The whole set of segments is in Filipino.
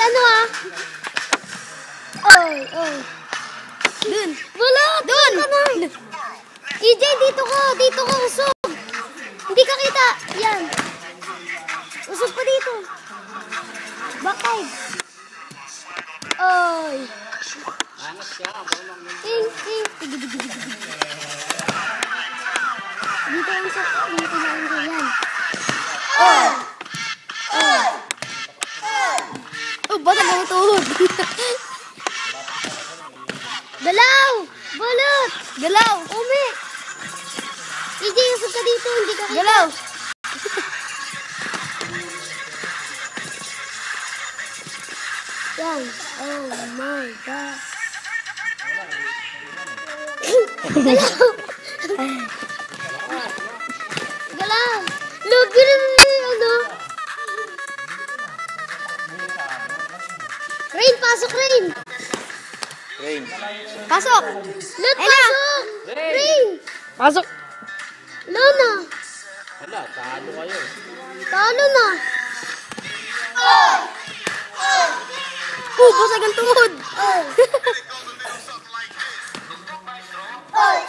ano ah. Oy, oy. Dun. Wala, dun. EJ, dito ko, dito ko, usog. Hindi ka kita. Yan. Usog pa dito. Bakay. Oy. Ting, ting. Dito ang sakto. Dito na ang yan. Oh! Ah! Oh, bata mo tuhod. Galaw! Balot! Galaw! Umi! EJ, usog ka dito. Hindi ka. Galaw! Yan. Oh my God. Galaw! Pasok, Rain! Rain. Pasok! Lot, pasok! Rain! Pasok! Lona! Wala, talo kayo. Talo na! Oh, basag ang tuhod!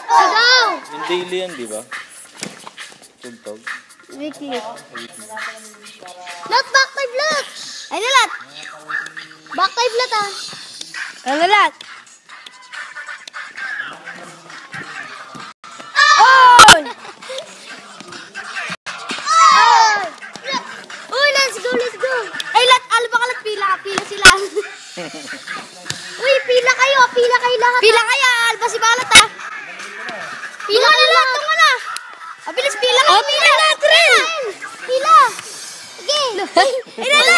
Sigaw! Yung daily yan, di ba? Tugtog. Weekly. Lot, back five lot! Ay, nalat! Back five ah! Ay, nalat! Oh! Uy, pila, pila pila kayo, pila kayo lahat. Pila kayo, alba si Balat ah. Pila kayo lahat. Tungo na. Abilis, pila kayo. Oh, pila na, Tren. Pila. Sige. Ay, lalat. Alba mo.